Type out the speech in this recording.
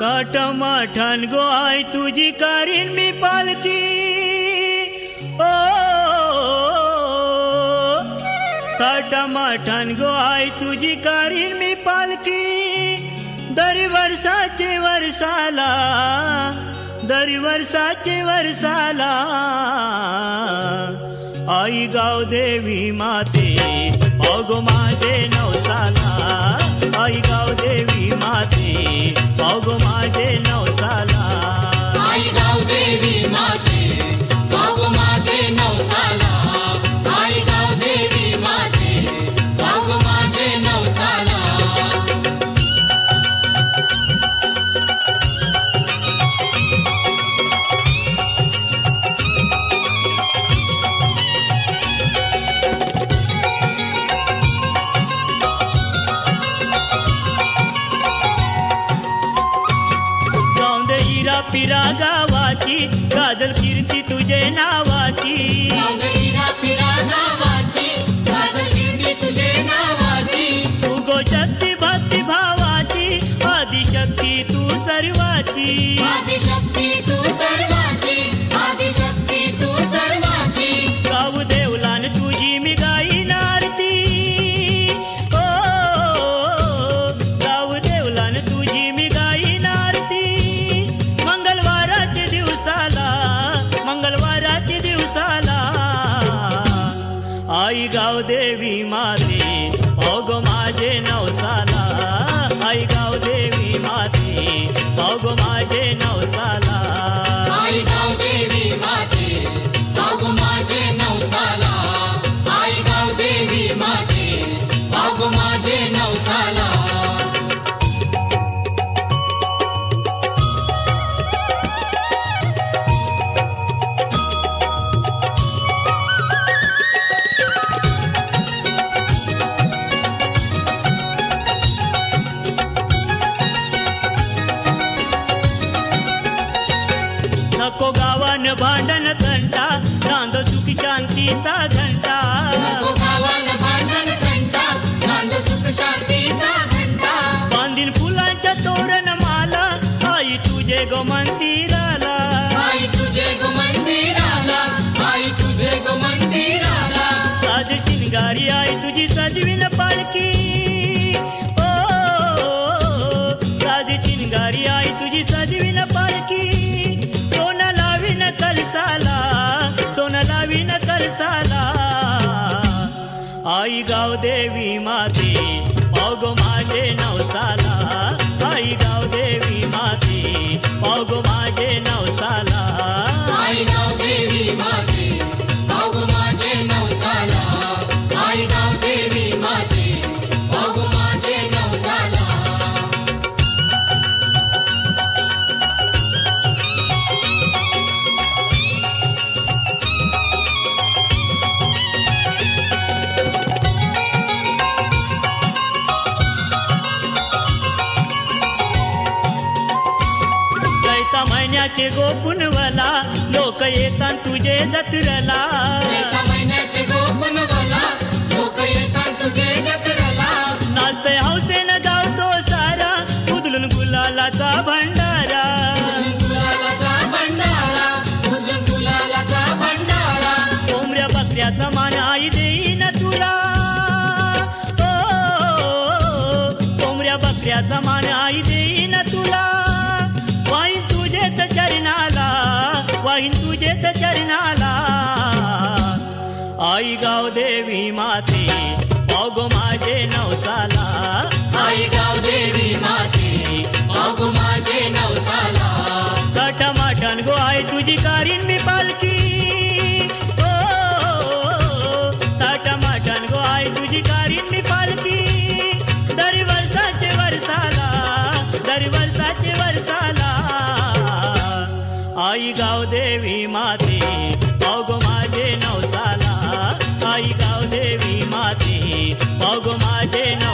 ताटमाठान गो I तुझी कारीन मी पालकी ओ ताटमाठान गो I तुझी कारीन मी पालकी दरी वर्षाचे वर्षाला दरी वर्षाचे वर्षाला. आई गाव देवी माते अगो माझे नवसाला. आई गाव देवी माते अगो माझे नवसाला. हिरा पिरा गावाची गाजल कीर्ती तुझे नावाची. पिरा तू गो शक्ती भक्ती भावाची आदिशक्ती तू सर्वाची. आदिशक्ती तू सर्वाची. आई गाव देवी माते. भोग माझे नवसाला. आई गाव देवी माते. भोग माझे नव भांडण घंटा. नांद सुख शांतीचा घंटा. बांधीन फुलांच्या तोरण माला आई तुझे गो आई गाव देवी माते पाव माझे नवसाला. आई गाव देवी माते पाव माझे नव चैता महिन्याचे गोपुनवला लोक येतात तुझे जत्रला. एका महिन्याचे लोक येतात तुझे जत्रला. हौसेन गावतो सारा. उदलून गुलालाचा भंडारा. गुलालाचा भंडारा. उजून गुलालाचा भंडारा. कोंबड्या बकऱ्याचा मान आई देईन तुला. ओ, कोंबड्या बकऱ्याचा मान आई आई गाव देवी माते पाव माझे नवसाला. आई गाव देवी माते बाबू माझे नवसाला. काटामाटान गो आहे तुझी कारीन मी पालकी ओ ताटामाटान गो आहे तुझी कारीन मी पालकी दरी वर्षाचे वर्षाला दरी वर्षाचे वर्षाला. आई गाव देवी माते llena